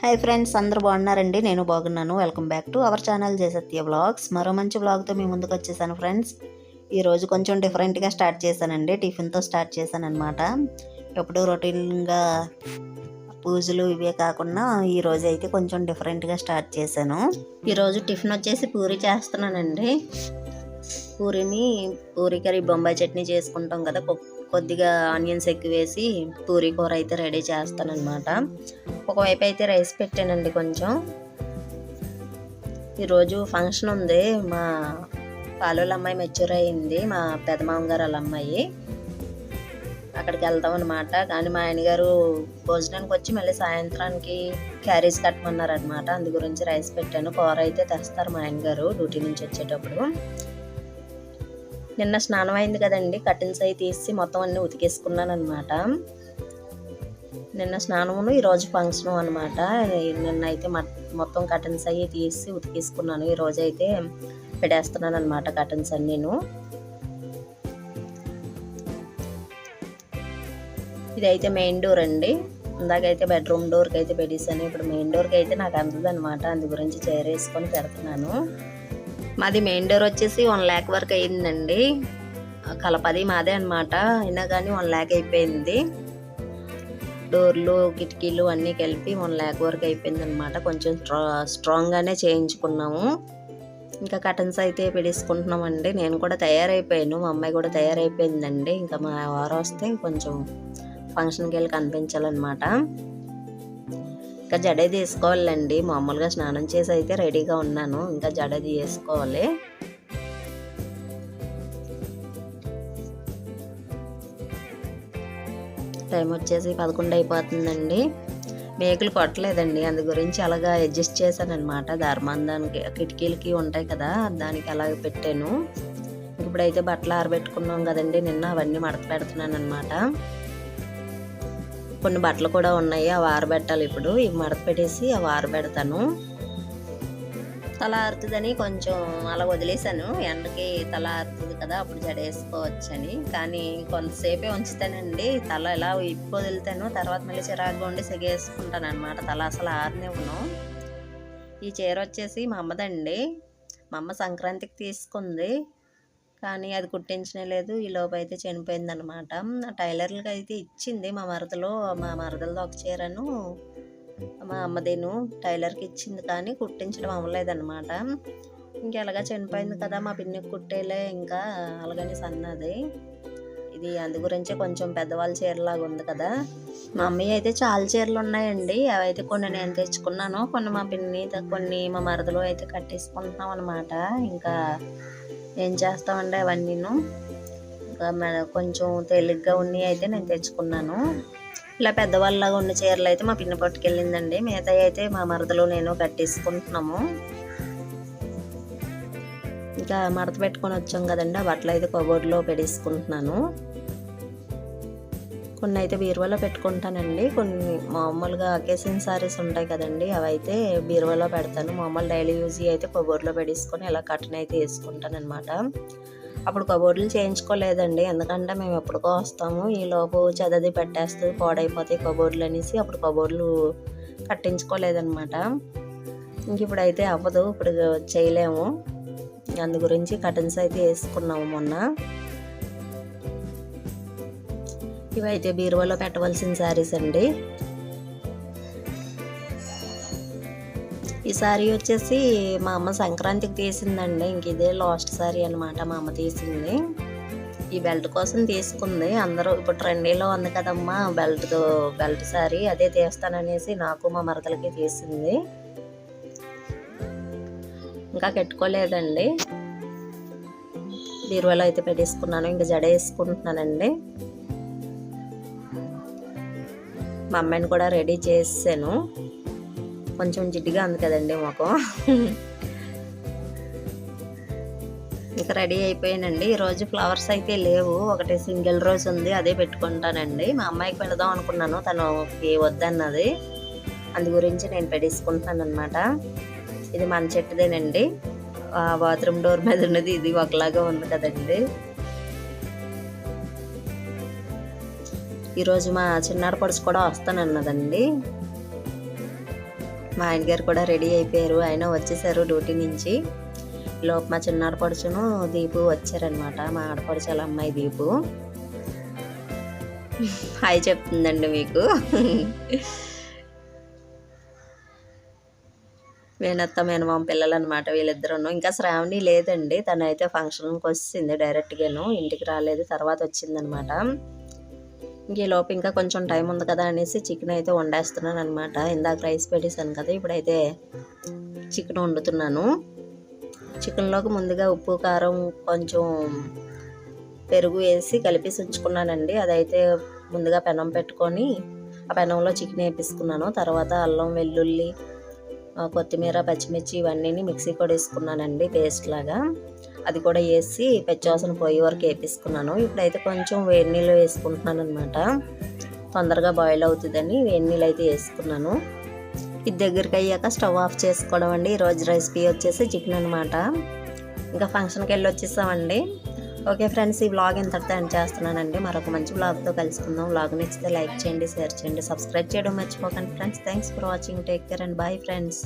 Hi friends అందరూ బాగున్నారండి? నేను బాగున్నాను. Welcome back to our channel Jayasatya blogs. మరో మంచి బ్లాగ్తో మీ ముందుకు వచ్చేసాను ఫ్రెండ్స్. ఈరోజు కొంచెం డిఫరెంట్గా స్టార్ట్ చేశానండి. టిఫిన్తో స్టార్ట్ చేశాను అనమాట ఎప్పుడు రొటీన్గా పూజలు ఇవే కాకుండా ఈరోజు అయితే కొంచెం డిఫరెంట్గా స్టార్ట్ చేశాను. ఈరోజు టిఫిన్ వచ్చేసి పూరి చేస్తున్నానండి. పూరిని పూరి కర్రీ బొంబాయి చట్నీ చేసుకుంటాం కదా కొద్దిగా ఆనియన్స్ ఎక్కువ వేసి పూరి కూర అయితే రెడీ చేస్తానన్నమాట. ఒకవైపు అయితే రైస్ పెట్టానండి కొంచెం. ఈరోజు ఫంక్షన్ ఉంది. మా పాలోళ్ళ అమ్మాయి మెచ్యూర్ అయింది మా పెదమామ గారు వాళ్ళ అమ్మాయి. అక్కడికి వెళ్దాం అనమాట కానీ మా ఆయన గారు భోజనానికి వచ్చి మళ్ళీ సాయంత్రానికి క్యారీస్ కట్టమన్నారు అనమాట అందు గురించి రైస్ పెట్టాను. కూర అయితే తెస్తారు మా ఆయన గారు డ్యూటీ నుంచి వచ్చేటప్పుడు. నిన్న స్నానం అయింది కదండి. కటిన్స్ అవి తీసి మొత్తం అన్ని ఉతికేసుకున్నాను అనమాట నిన్న స్నానమును ఈరోజు ఫంక్షను అనమాట నిన్న అయితే మొత్తం కటన్స్ అవి తీసి ఉతికేసుకున్నాను. ఈరోజు అయితే పెడేస్తున్నాను అనమాట కటన్స్ అన్నీను. ఇదైతే మెయిన్ డోర్ అండి. ఇందాకైతే బెడ్రూమ్ డోర్కి అయితే పెట్టేసాను ఇప్పుడు మెయిన్ డోర్కి అయితే నాకు అందదు అనమాట అందు గురించి చైర్ వేసుకొని పెడుతున్నాను. మాది మెయిన్ డోర్ వచ్చేసి వన్ ల్యాక్ వరకు అయిందండి కలపది మాదే అనమాట అయినా కానీ వన్ ల్యాక్ అయిపోయింది. డోర్లు కిటికీలు అన్నీ కలిపి వన్ ల్యాక్ వరకు అయిపోయింది అనమాట కొంచెం స్ట్రా స్ట్రాంగ్గానే చేయించుకున్నాము. ఇంకా కటన్స్ అయితే పెట్టేసుకుంటున్నామండి. నేను కూడా తయారైపోయాను. మా అమ్మాయి కూడా తయారైపోయిందండి. ఇంకా మా వారు వస్తే కొంచెం ఫంక్షన్కి వెళ్ళి కనిపించాలన్నమాట. ఇంకా జడ తీసుకోవాలండి మామూలుగా స్నానం చేసి అయితే రెడీగా ఉన్నాను. ఇంకా జడ తీసుకోవాలి టైం వచ్చేసి పదకొండు అయిపోతుందండి. మేకులు కొట్టలేదండి. అందు గురించి అలాగా అడ్జస్ట్ చేశాను అనమాట ధర్మాందానికి కిటికీలకి ఉంటాయి కదా దానికి అలాగ పెట్టాను. ఇప్పుడైతే బట్టలు ఆరబెట్టుకున్నాం కదండి. నిన్న అవన్నీ మడత పెడుతున్నాను అనమాట కొన్ని బట్టలు కూడా ఉన్నాయి అవి ఆరబెట్టాలి ఇప్పుడు. ఇవి మడత పెట్టేసి అవి ఆరబెడతాను తల ఆరుతుందని కొంచెం అలా వదిలేశాను. ఎండకి తల ఆరుతుంది కదా అప్పుడు జడ వేసుకోవచ్చని కానీ కొంతసేపే ఉంచుతానండి. తల ఇలా ఇప్పు వదులుతాను తర్వాత మళ్ళీ చిరాకుగా ఉండి సెగేసుకుంటాను అనమాట తల అసలు ఆరనివ్వను. ఈ చీర వచ్చేసి మా అమ్మదండి. మా అమ్మ సంక్రాంతికి తీసుకుంది. కానీ అది కుట్టించనే లేదు. ఈ లోపు అయితే చనిపోయింది అనమాట టైలర్లకి అయితే ఇచ్చింది. మా మరదలో మా మరదలతో ఒక చీరను మా అమ్మదేను టైలర్కి ఇచ్చింది కానీ కుట్టించడం అవ్వలేదన్నమాట. ఇంకెలాగా చనిపోయింది కదా మా పిన్నికి కుట్టేలే ఇంకా అలాగని సన్నది. ఇది అందు గురించే కొంచెం పెద్దవాళ్ళ చీరలాగా ఉంది కదా. మా అమ్మయ్య అయితే చాలా చీరలు ఉన్నాయండి. అవైతే కొన్ని నేను తెచ్చుకున్నాను. కొన్ని మా పిన్ని కొన్ని మా మరదలు అయితే కట్టేసుకుంటున్నాం అనమాట ఇంకా ఏం చేస్తామండి అవన్నీను? ఇంకా కొంచెం తేలిగ్గా ఉన్నాయి అయితే నేను తెచ్చుకున్నాను. ఇలా పెద్దవాళ్ళలాగా ఉన్న చీరలు అయితే మా పిన్న పట్టుకెళ్ళిందండి. మిగతా అయితే మా మరదలు నేను కట్టేసుకుంటున్నాము. ఇంకా మడత పెట్టుకొని వచ్చాం కదండి. ఆ బట్టలు అయితే కబోర్డ్లో పెట్టేసుకుంటున్నాను. కొన్ని అయితే బీరువాలో పెట్టుకుంటానండి. కొన్ని మామూలుగా అకేషన్ సారీస్ ఉంటాయి కదండి అవి అయితే బీరువాలో పెడతాను. మామూలు డైలీ యూజ్ అయితే కబోర్డ్లో పెట్టేసుకొని ఇలా కట్టన్ అయితే వేసుకుంటాను అనమాట అప్పుడు కబోర్డ్లు చేయించుకోలేదండి. ఎందుకంటే మేము ఎప్పుడుకో వస్తాము. ఈ లోపు చదది పెట్టేస్తూ పాడైపోతాయి కబోర్డ్లు అనేసి అప్పుడు కబోర్డ్లు కట్టించుకోలేదన్నమాట. ఇంక ఇప్పుడైతే అవ్వదు. ఇప్పుడు చేయలేము. అందు గురించి కటన్స్ అయితే వేసుకున్నాము మొన్న. ఇవైతే బీరువాలో పెట్టవలసిన శారీస్ అండి. ఈ సారీ వచ్చేసి మా అమ్మ సంక్రాంతికి తీసిందండి. ఇంక ఇదే లాస్ట్ సారీ అనమాట మా అమ్మ తీసింది. ఈ బెల్ట్ కోసం తీసుకుంది. అందరూ ఇప్పుడు ట్రెండీలో ఉంది కదమ్మా బెల్ట్ బెల్ట్ సారీ అదే తీస్తాననేసి నాకు మా మరదలకి తీసింది. ఇంకా కట్టుకోలేదండి. బీరువాలో అయితే పెట్టేసుకున్నాను. ఇంకా జడ వేసుకుంటున్నానండి. మా అమ్మాయిని కూడా రెడీ చేసాను కొంచెం జిడ్డుగా ఉంది కదండి మాకు. ఇంకా రెడీ అయిపోయానండి. ఈరోజు ఫ్లవర్స్ అయితే లేవు. ఒకటి సింగిల్ రోజ్ ఉంది అదే పెట్టుకుంటానండి. మా అమ్మాయికి పెడదాం అనుకున్నాను తనకి వద్దన్నది. అందు గురించి నేను పెట్టేసుకుంటున్నాను అనమాట ఇది మన చెట్టుదేనండి. బాత్రూమ్ డోర్ మీద ఉన్నది ఇది ఒకలాగా ఉంది కదండి. ఈరోజు మా చిన్నాడు పడుచు కూడా వస్తానన్నదండి. మా ఆయన గారు కూడా రెడీ అయిపోయారు. ఆయన వచ్చేసారు డ్యూటీ నుంచి. లోపు మా చిన్న పడుచును దీపు వచ్చారనమాట మా ఆడపడుచు వాళ్ళ అమ్మాయి దీపు. హాయ్ చెప్తుందండి మీకు. మేనత్త మేనమామ పిల్లలు అనమాట వీళ్ళిద్దరూను. ఇంకా శ్రావణి లేదండి. తను అయితే ఫంక్షన్కి వచ్చింది డైరెక్ట్గాను. ఇంటికి రాలేదు. తర్వాత వచ్చిందనమాట లోపు ఇంకా కొంచెం టైం ఉంది కదా అనేసి చికెన్ అయితే వండేస్తున్నాను అనమాట ఇందాక రైస్ పెట్టేశాను కదా ఇప్పుడైతే చికెన్ వండుతున్నాను. చికెన్లోకి ముందుగా ఉప్పు కారం కొంచెం పెరుగు వేసి కలిపేసి ఉంచుకున్నానండి. అదైతే ముందుగా పెనం పెట్టుకొని ఆ పెనంలో చికెన్ వేపిసుకున్నాను తర్వాత అల్లం వెల్లుల్లి ఆ, కొత్తిమీర పచ్చిమిర్చి ఇవన్నీ మిక్సీ కూడా వేసుకున్నానండి పేస్ట్ లాగా. అది కూడా వేసి పెచ్చవాసన పోయే వరకు వేపిస్తున్నాను. ఇప్పుడైతే కొంచెం వేడి నీళ్ళు వేసుకుంటున్నాను అనమాట తొందరగా బాయిల్ అవుతుందని వేడి నీళ్ళు అయితే వేసుకున్నాను. ఇది దగ్గరికి అయ్యాక స్టవ్ ఆఫ్ చేసుకోవడం అండి. ఈరోజు రెసిపీ వచ్చేసి చికెన్ అనమాట ఇంకా ఫంక్షన్కి వెళ్ళి వచ్చేసామండి. ఓకే ఫ్రెండ్స్ ఈ బ్లాగ్ ఇంతటితో ఎండ్ చేస్తున్నానండి. మరొక మంచి బ్లాగ్తో కలుసుకుందాం. బ్లాగ్ నచ్చితే లైక్ చేయండి షేర్ చేయండి సబ్స్క్రైబ్ చేయడం మర్చిపోకండి. Friends thanks for watching take care and bye friends